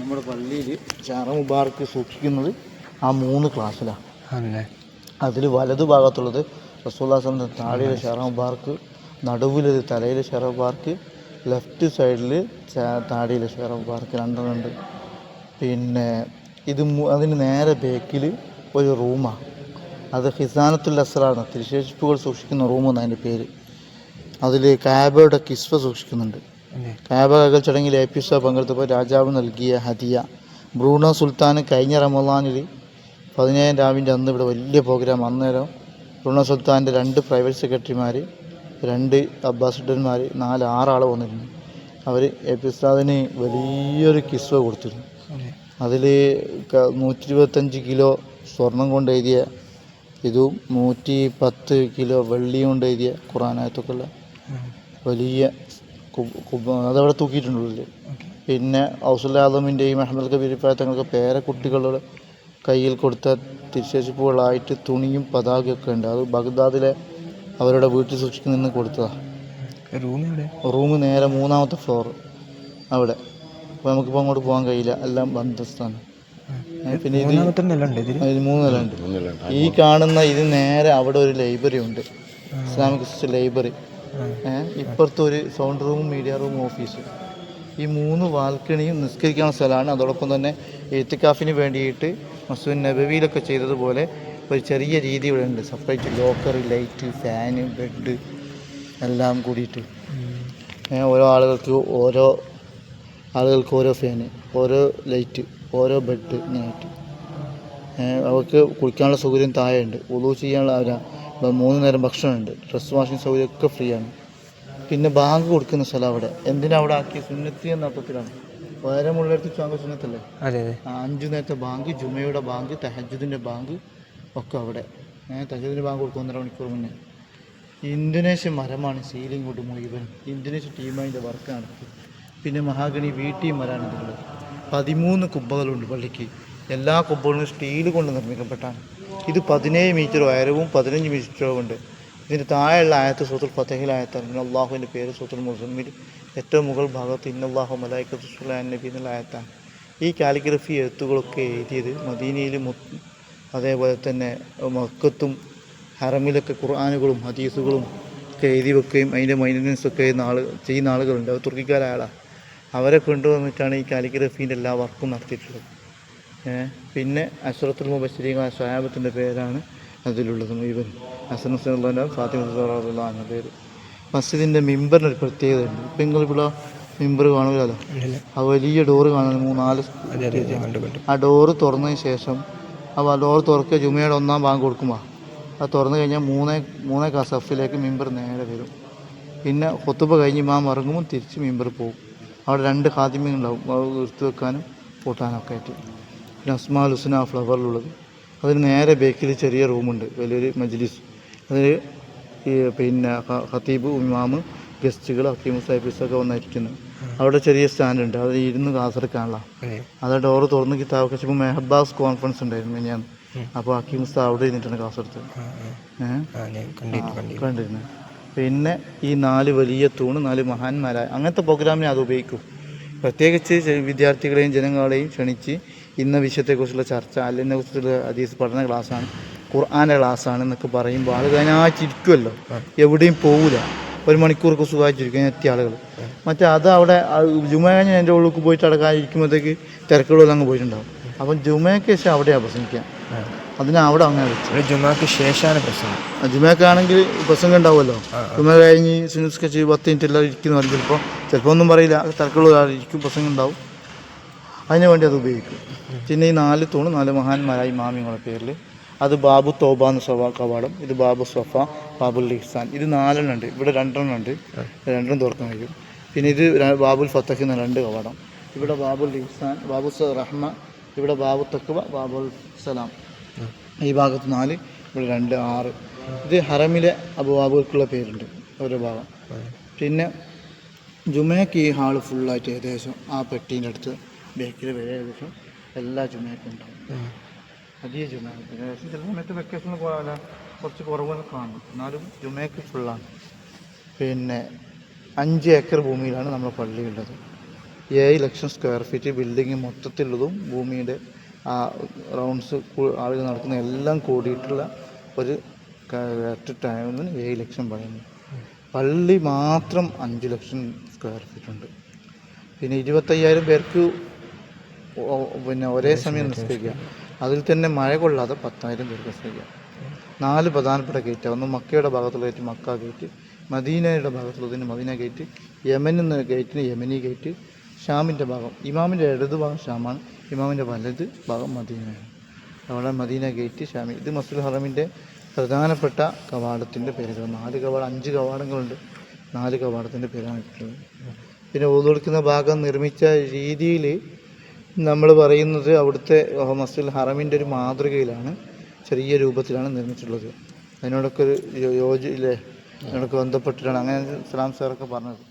നമ്മുടെ പള്ളിയിൽ ചാറ മുബാർക്ക് സൂക്ഷിക്കുന്നത് ആ മൂന്ന് ക്ലാസ്സിലാണ് ആണല്ലേ? അതിൽ വലതു ഭാഗത്തുള്ളത് റസൂല്ലാസിന്റെ താഴെയിലെ ഷെറ മുബാർക്ക് നടുവിലത് തലയിലെ ഷെറ മുബാർക്ക് ലെഫ്റ്റ് സൈഡിൽ താടിയിലെ ഷെറ മുബാർക്ക് രണ്ടെണ്ണം ഉണ്ട് പിന്നെ ഇത് അതിന് നേരെ ബേക്കിൽ ഒരു റൂമാണ് അത് ഹിസാനത്തുൽ അസറാണ്. തിരുശേഷിപ്പുകൾ സൂക്ഷിക്കുന്ന റൂമെന്ന് അതിന്റെ പേര്. അതിൽ കാബയുടെ കിസ്വ സൂക്ഷിക്കുന്നുണ്ട്. അല്ലേ? കാബ കകൽ ചടങ്ങിൽ എ പി ഉസ്താദ് പങ്കെടുത്തപ്പോൾ രാജാവ് നൽകിയ ഹദിയ. ബ്രൂണോ സുൽത്താൻ കഴിഞ്ഞ റമദാനിൽ പതിനേഴാം രാവിന്റെ അന്ന് ഇവിടെ വലിയ പ്രോഗ്രാം. അന്നേരം ബ്രൂണോ സുൽത്താന്റെ രണ്ട് പ്രൈവറ്റ് സെക്രട്ടറിമാർ രണ്ട് അംബാസിഡർമാർ നാല് ആറാൾ വന്നിരുന്നു. അവർ എ പി ഉസ്താദിന് വലിയൊരു കിസ്വ കൊടുത്തിരുന്നു. അതിൽ നൂറ്റി ഇരുപത്തഞ്ച് കിലോ സ്വർണം കൊണ്ട് എഴുതിയ ഇതും നൂറ്റി പത്ത് കിലോ വെള്ളി കൊണ്ട് എഴുതിയ ഖുറാനായത്തൊക്കെയുള്ള വലിയ അതവിടെ തൂക്കിയിട്ടുണ്ട് ഉള്ളിൽ ഓക്കെ പിന്നെ ഔസുല്ലാദമിന്റെയും അഹമ്മദ് കബീർ തങ്ങൾക്ക് പേരക്കുട്ടികളുടെ കയ്യിൽ കൊടുത്ത തിരിച്ചേച്ചിപ്പുകളായിട്ട് തുണിയും പതാകയൊക്കെ ഉണ്ട്. അത് ബഗ്ദാദിലെ അവരുടെ വീട്ടിൽ സൂക്ഷിക്കുന്നതിന് കൊടുത്തതാണ് റൂം റൂം നേരെ മൂന്നാമത്തെ ഫ്ലോർ അവിടെ. അപ്പോൾ നമുക്കിപ്പോൾ അങ്ങോട്ട് പോകാൻ കഴിയില്ല. എല്ലാം ബന്ധസ്ഥാണ് പിന്നെ ഇത് മൂന്നാമത്തെ നില ഉണ്ട് ഇതിൽ അതിൽ മൂന്ന് നില ഉണ്ട് ഈ കാണുന്ന ഇത് നേരെ അവിടെ ഒരു ലൈബ്രറി ഉണ്ട്. Islamic library. ഏഹ് ഇപ്പുറത്ത് ഒരു സൗണ്ട് റൂമും മീഡിയ റൂമും ഓഫീസ്. ഈ മൂന്ന് ബാൽക്കണിയും നിസ്കരിക്കാനുള്ള സ്ഥലമാണ്. അതോടൊപ്പം തന്നെ എത്തിക്കാഫിന് വേണ്ടിയിട്ട് മസൂൻ നബവിയിലൊക്കെ ചെയ്തതുപോലെ ഒരു ചെറിയ രീതി ഇവിടെ ഉണ്ട്. Separate locker light fan bed എല്ലാം കൂടിയിട്ട്. ഓരോ ആളുകൾക്ക് ഓരോ ആളുകൾക്ക് ഓരോ ഫാന് ഓരോ ലൈറ്റ് ഓരോ ബെഡ് ഇങ്ങനെയായിട്ട് അവർക്ക് കുളിക്കാനുള്ള സൗകര്യം താഴെയുണ്ട്. ഉളു ചെയ്യാനുള്ള മൂന്ന് നേരം ഭക്ഷണമുണ്ട്. ഡ്രസ് വാഷിംഗ് സൗകര്യമൊക്കെ ഫ്രീ ആണ് പിന്നെ ബാങ്ക് കൊടുക്കുന്ന സ്ഥലം അവിടെ. എന്തിനാ അവിടെ ആക്കിയ സുന്നത്തി എന്ന അർത്ഥത്തിലാണ്. വയരമുള്ളിടത്ത് ചാങ്ക സുന്നത്തല്ലേ? അഞ്ചു നേരത്തെ ബാങ്ക് ജുമയുടെ ബാങ്ക് തഹജുദിന്റെ ബാങ്ക് ഒക്കെ അവിടെ. തഹജുദിന്റെ ബാങ്ക് കൊടുക്കും ഒന്നര മണിക്കൂർ മുന്നേ. ഇന്തോനേഷ്യ മരമാണ് സീലിംഗ് കൊണ്ട് മുഴുവൻ. ഇന്തോനേഷ്യ ടീമിന്റെ വർക്കാണ് വർക്ക് പിന്നെ മഹാഗണി വീട്ടിൽ മരമാണ് ഇതിലുള്ളത്. പതിമൂന്ന് കുബ്ബകളുണ്ട് പള്ളിക്ക്. എല്ലാ കൊമ്പുകളും സ്റ്റീൽ കൊണ്ട് നിർമ്മിക്കപ്പെട്ടാണ്. ഇത് പതിനേഴ് മീറ്റർ ഉയരവും പതിനഞ്ച് മീറ്ററും ഉണ്ട്. ഇതിന്റെ താഴെയുള്ള ആയത്ത് സൂത്തുൽ പിന്നെ അള്ളാഹുവിന്റെ പേര് സൂത്തുൽ മുസമ്മിൽ ഏറ്റവും മുകൾ ഭാഗത്ത് ഇന്നല്ലാഹു മലായിക്കത്ത് സുലാൻ നബി എന്നുള്ള ആയത്താണ്. ഈ കാലിഗ്രഫി എഴുത്തുകളൊക്കെ എഴുതിയത് മദീനയിൽ അതേപോലെ തന്നെ മക്കത്തും ഹറമിലൊക്കെ ഖുർആാനുകളും ഹദീസുകളും ഒക്കെ എഴുതി വെക്കുകയും അതിന്റെ മൈന്റനൻസ് ഒക്കെ ചെയ്യുന്ന ചെയ്യുന്ന ആളുകളുണ്ട്. അത് തുർക്കിക്കാരായ ആളാണ് അവരെ കൊണ്ടുവന്നിട്ടാണ് ഈ കാലിഗ്രഫീന്റെ എല്ലാ വർക്കും നടത്തിയിട്ടുള്ളത്. പിന്നെ അഷ്റത്തുൽ മുബശ്ശരീങ്ങൾ സ്വയാബത്തിന്റെ പേരാണ് അതിലുള്ളത് ഇവൻ ഹസൻ ഫാത്തിമുള്ള ഫാത്തിമ എന്ന പേര്. മസ്ജിദിന്റെ മിമ്പറിന് ഒരു പ്രത്യേകത ഉണ്ട്. ഇപ്പം നിങ്ങളിവിടെ മിമ്പർ കാണുമല്ലോ ഇല്ല. ആ വലിയ ഡോറ് കാണാൻ മൂന്നാൽ ആ ഡോറ് തുറന്നതിന് ശേഷം ആ ഡോറ് തുറക്കുക ജുമയുടെ ഒന്നാം ബാങ്ക് കൊടുക്കുമ്പോൾ അത് തുറന്നു കഴിഞ്ഞാൽ മൂന്നേ മൂന്നേ കസഫിലേക്ക് മിമ്പർ നേരെ വരും. പിന്നെ കൊത്തുപ്പ് കഴിഞ്ഞ് മാം ഇറങ്ങുമ്പോൾ തിരിച്ച് മിമ്പർ പോകും. അവിടെ രണ്ട് ഖാദിമ്യങ്ങളുണ്ടാവും അത് എടുത്തു വെക്കാനും കൂട്ടാനൊക്കെ ആയിട്ട്. പിന്നെ അസ്മാൽ ഹുസ്ന ഫ്ലവറിലുള്ളത്. അതിന് നേരെ ബേക്കിൽ ചെറിയ റൂമുണ്ട് വലിയൊരു മജ്ലിസ്. അതിൽ ഈ പിന്നെ ഖത്തീബ് ഇമാമ് ഗസ്റ്റുകൾ ഹക്കീം സാഹിബിസൊക്കെ വന്നിരിക്കുന്നു. അവിടെ ചെറിയ സ്റ്റാൻഡ് ഉണ്ട് അത് ഇരുന്ന് എടുക്കാനുള്ള അതെ ഡോറ് തുറന്ന് കിതാബ് കച്ചപ്പോൾ മെഹബാസ് കോൺഫറൻസ് ഉണ്ടായിരുന്നു ഞാൻ അപ്പോൾ ഹക്കീം ഉസ്താദ് അവിടെ ഇരുന്നിട്ടാണ് ക്ലാസ് കണ്ടിരുന്നത് പിന്നെ ഈ നാല് വലിയ തൂണ് നാല് മഹാന്മാരായ അങ്ങനത്തെ പ്രോഗ്രാമിനെ അത് ഉപയോഗിക്കും. പ്രത്യേകിച്ച് വിദ്യാർത്ഥികളെയും ജനങ്ങളെയും ക്ഷണിച്ച് ഇന്ന വിഷയത്തെക്കുറിച്ചുള്ള ചർച്ച അല്ലെന്നെ കുറിച്ചുള്ള അതീസ് പഠന ക്ലാസ്സാണ് ഖുർആാന്റെ ക്ലാസ്സാണ് എന്നൊക്കെ പറയുമ്പോൾ ആളുകൾ അതിനായിട്ടിരിക്കുമല്ലോ എവിടെയും പോകില്ല ഒരു മണിക്കൂർക്ക് സുഖമായിട്ടിരിക്കും എത്തിയ ആളുകൾ. മറ്റേ അത് അവിടെ ജുമ കഴിഞ്ഞ് എന്റെ ഉള്ളിൽ പോയിട്ട് അടക്കാതിരിക്കുമ്പോഴത്തേക്ക് തിരക്കുകളെല്ലാം അങ്ങ് പോയിട്ടുണ്ടാവും. അപ്പം ജുമയ്ക്ക് ശേഷം അവിടെയാണ് പ്രസംഗിക്കുക. അതിന് അവിടെ അങ്ങനെ വെച്ചു. ജുമയ്ക്ക് ജുമാക്ക് ശേഷമാണ് പ്രശ്നം ജുമയൊക്കെയാണെങ്കിൽ പ്രസംഗം ഉണ്ടാവുമല്ലോ. ജുമ കഴിഞ്ഞ് സുനിസ് കച്ച് പത്ത് മിനിറ്റ് എല്ലാം ഇരിക്കുന്നു ചിലപ്പോൾ ചിലപ്പോൾ ഒന്നും പറയില്ല. തിരക്കുള്ള ഇരിക്കും പ്രസംഗം ഉണ്ടാവും. അതിന് വേണ്ടി അത് ഉപയോഗിക്കും. പിന്നെ ഈ നാല് തൂണ് നാല് മഹാന്മാരായി മാമിങ്ങളുടെ പേരിൽ അത് ബാബു തോബ എന്ന് സ്വഭാവ കവാടം ഇത് ബാബു സഫ ബാബുൽ ലിഹ്സാൻ ഇത് നാലെണ്ണം ഉണ്ട്. ഇവിടെ രണ്ടെണ്ണം ഉണ്ട്. രണ്ടെണ്ണം തുറക്കാൻ കഴിയും. പിന്നെ ഇത് ബാബുൽ ഫത്തഹ് എന്ന രണ്ട് കവാടം. ഇവിടെ ബാബുൽ ലിഹ്സാൻ ബാബു റഹ്മ ഇവിടെ ബാബു തക്വ ബാബുൽ സലാം. ഈ ഭാഗത്ത് നാല് ഇവിടെ രണ്ട് ആറ്. ഇത് ഹറമിലെ അബുവാബുകൾക്കുള്ള പേരുണ്ട് ഓരോ ഭാഗം. പിന്നെ ജുമയ്ക്ക് ഈ ഹാൾ ഫുള്ളായിട്ട് ഏകദേശം ആ പെട്ടീന്റെ അടുത്ത് ബേക്കിൽ വരെ ഏകദേശം എല്ലാ ജുമയ്ക്കും ഉണ്ടാവും. അധിക ജുമ ഏകദേശം ചില സമയത്ത് വെക്കേഷനിൽ പോകാൻ കുറച്ച് കുറവ് കാണും. എന്നാലും ജുമയ്ക്ക് ഫുള്ളാണ് പിന്നെ അഞ്ച് ഏക്കർ ഭൂമിയിലാണ് നമ്മുടെ പള്ളി പള്ളിയുള്ളത് ഏഴ് ലക്ഷം സ്ക്വയർ ഫീറ്റ് ബിൽഡിങ് മൊത്തത്തിലുള്ളതും ഭൂമിയുടെ ആ റൗണ്ട്സ് ആളുകൾ നടക്കുന്ന എല്ലാം കൂടിയിട്ടുള്ള ഒരു അറ്റ് ടൈമിന് ഏഴ് ലക്ഷം പറയുന്നു. പള്ളി മാത്രം അഞ്ച് ലക്ഷം സ്ക്വയർ ഫീറ്റ് ഉണ്ട്. പിന്നെ ഇരുപത്തയ്യായിരം പേർക്ക് പിന്നെ ഒരേ സമയം നിസ്കരിക്കുക. അതിൽ തന്നെ മഴ കൊള്ളാതെ പത്തായിരം പേർക്ക് നിസ്കരിക്കുക. നാല് പ്രധാനപ്പെട്ട ഗേറ്റ് ഒന്ന് മക്കയുടെ ഭാഗത്തുള്ള ഗേറ്റ് മക്ക ഗേറ്റ് മദീനയുടെ ഭാഗത്തുള്ളതിന് മദീന ഗേറ്റ് യമൻ എന്ന ഗേറ്റിന് യമനി ഗേറ്റ് ഷാമിന്റെ ഭാഗം. ഇമാമിന്റെ ഇടത് ഭാഗം ഷാമാണ്. ഇമാമിന്റെ വലത് ഭാഗം മദീനയാണ്. അവിടെ മദീന ഗേറ്റ് ഷാമി. ഇത് മസുൽ ഹറമിന്റെ പ്രധാനപ്പെട്ട കവാടത്തിന്റെ പേരുകൾ. നാല് കവാടം അഞ്ച് കവാടങ്ങളുണ്ട്. നാല് കവാടത്തിന്റെ പേരാണ് കിട്ടുന്നത് പിന്നെ ഓതൊടുക്കുന്ന ഭാഗം നിർമ്മിച്ച രീതിയിൽ നമ്മൾ പറയുന്നത് അവിടുത്തെ മസ്ജിദ് ഹറമിന്റെ ഒരു മാതൃകയിലാണ് ചെറിയ രൂപത്തിലാണ് നിർമ്മിച്ചിട്ടുള്ളത്. അതിനോടൊക്കെ ഒരു യോ- യോജി ഇല്ലേ അതിനോടൊക്കെ ബന്ധപ്പെട്ടിട്ടാണ്. അങ്ങനെ സലാം സാറൊക്കെ പറഞ്ഞത്.